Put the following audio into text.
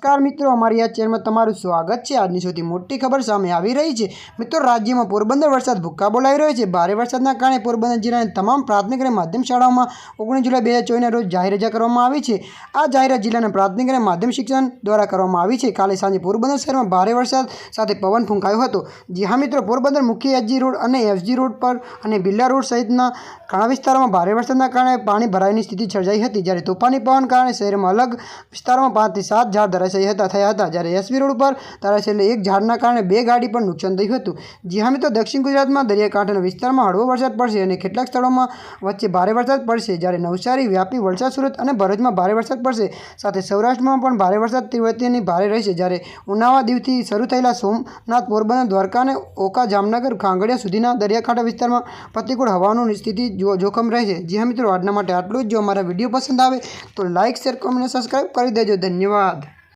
નમસ્કાર મિત્રો, અમારી આ ચેનલમાં તમારું સ્વાગત છે. આજની સૌથી મોટી ખબર સામે આવી રહી છે. મિત્રો, રાજ્યમાં પોરબંદર વરસાદ ભૂક્કા બોલાવી રહ્યો છે. ભારે વરસાદના કારણે પોરબંદર જિલ્લાની તમામ પ્રાથમિક અને માધ્યમ શાળાઓમાં ઓગણીસ જુલાઈ બે હજાર રોજ જાહેર રજા કરવામાં આવી છે. આ જાહેરાત જિલ્લાના પ્રાથમિક અને માધ્યમ શિક્ષણ દ્વારા કરવામાં આવી છે. કાલે સાંજે પોરબંદર શહેરમાં ભારે વરસાદ સાથે પવન ફૂંકાયો હતો. જી હા મિત્રો, પોરબંદર મુખ્ય એચજી રોડ અને એફજી રોડ પર અને બિલ્લા રોડ સહિતના ઘણા વિસ્તારોમાં ભારે વરસાદના કારણે પાણી ભરાવાની સ્થિતિ સર્જાઈ હતી. જ્યારે તોફાની પવન કારણે શહેરમાં અલગ વિસ્તારોમાં પાંચથી સાત ઝાડ ધરાશાયી હતા, થયા હતા. જ્યારે એસવી રોડ પર ધરાશાયી એક ઝાડના કારણે બે ગાડી પણ નુકસાન થયું હતું. જી હા મિત્રો, દક્ષિણ ગુજરાતમાં દરિયાકાંઠાના વિસ્તારમાં હળવો વરસાદ પડશે અને કેટલાક સ્થળોમાં વચ્ચે ભારે વરસાદ પડશે. જ્યારે નવસારી, વ્યાપી, વલસાડ, સુરત અને ભરૂચમાં ભારે વરસાદ પડશે. સાથે સૌરાષ્ટ્રમાં પણ ભારે વરસાદ તીવ્રતાની ભારે રહેશે. જ્યારે ઉનાવા દિવસથી શરૂ થયેલા સોમનાથ પોરબંદર, દ્વારકા અને ઓકા, જામનગર ખાંગડિયા સુધીના દરિયાકાંઠા વિસ્તારમાં પ્રતિકૂળ હવાનું સ્થિતિ જોખમ રહેશે. જી હા મિત્રો, આજના માટે આટલું જ. જો અમારા વીડિયો પસંદ આવે તો લાઇક શેર, કોમેન્ટ સબસ્ક્રાઈબ કરી દેજો. ધન્યવાદ.